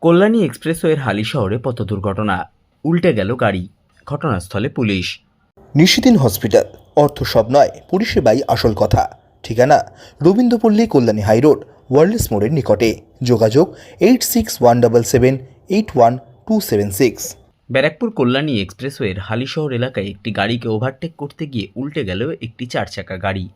কল্যাণী এক্সপ্রেসওয়ের হালি শহরে পথ দুর্ঘটনা। উল্টে গেল গাড়ি। ঘটনাস্থলে পুলিশ। নিশিদিন হসপিটাল। অর্থ সব নয়। পরিষেবাই আসল কথা। ঠিকানা রবীন্দ্রপল্লী কল্যাণী হাইরোড ওয়ার্ল্ডস মোড়ের নিকটে। যোগাযোগ eight six one double seven eight one two seven six. Barrackpore Kalyani এক্সপ্রেসওয়ের Halisahar এলাকায় একটি গাড়িকে ওভারটেক করতে গিয়ে উল্টে গেল একটি চার চাকা গাড়ি।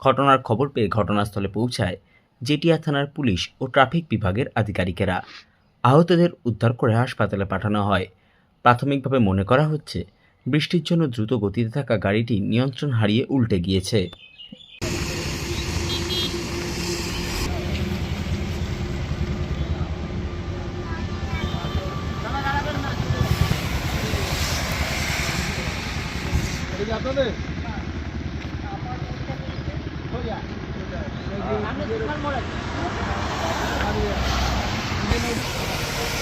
ঘটনার খবর পেয়ে ঘটনাস্থলে পৌঁছায় জেটিয়া থানার পুলিশ ও ট্রাফিক বিভাগের আধিকারিকেরা। আহতদের উদ্ধার করে হাসপাতালে পাঠানো হয়। প্রাথমিকভাবে মনে করা হচ্ছে, বৃষ্টির জন্য দ্রুত গতিতে থাকা গাড়িটি নিয়ন্ত্রণ হারিয়ে উল্টে গিয়েছে। minutes.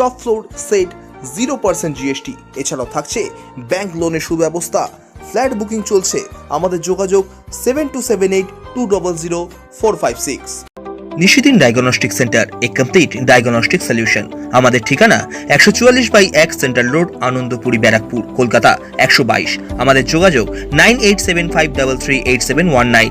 Top floor set zero percent GST এছাড়াও থাকছে ব্যাংক লোনের সুব্যবস্থা। ফ্ল্যাট বুকিং চলছে। আমাদের যোগাযোগ seven two seven eight two double zero four five six. Nishidin diagnostic centre, a complete diagnostic solution. আমাদের ঠিকানা একশো চুয়াল্লিশ বাই এক সেন্ট্রাল রোড, আনন্দপুরি ব্যারাকপুর, কলকাতা, একশো বাইশ। আমাদের যোগাযোগ nine eight seven five double three eight seven one nine.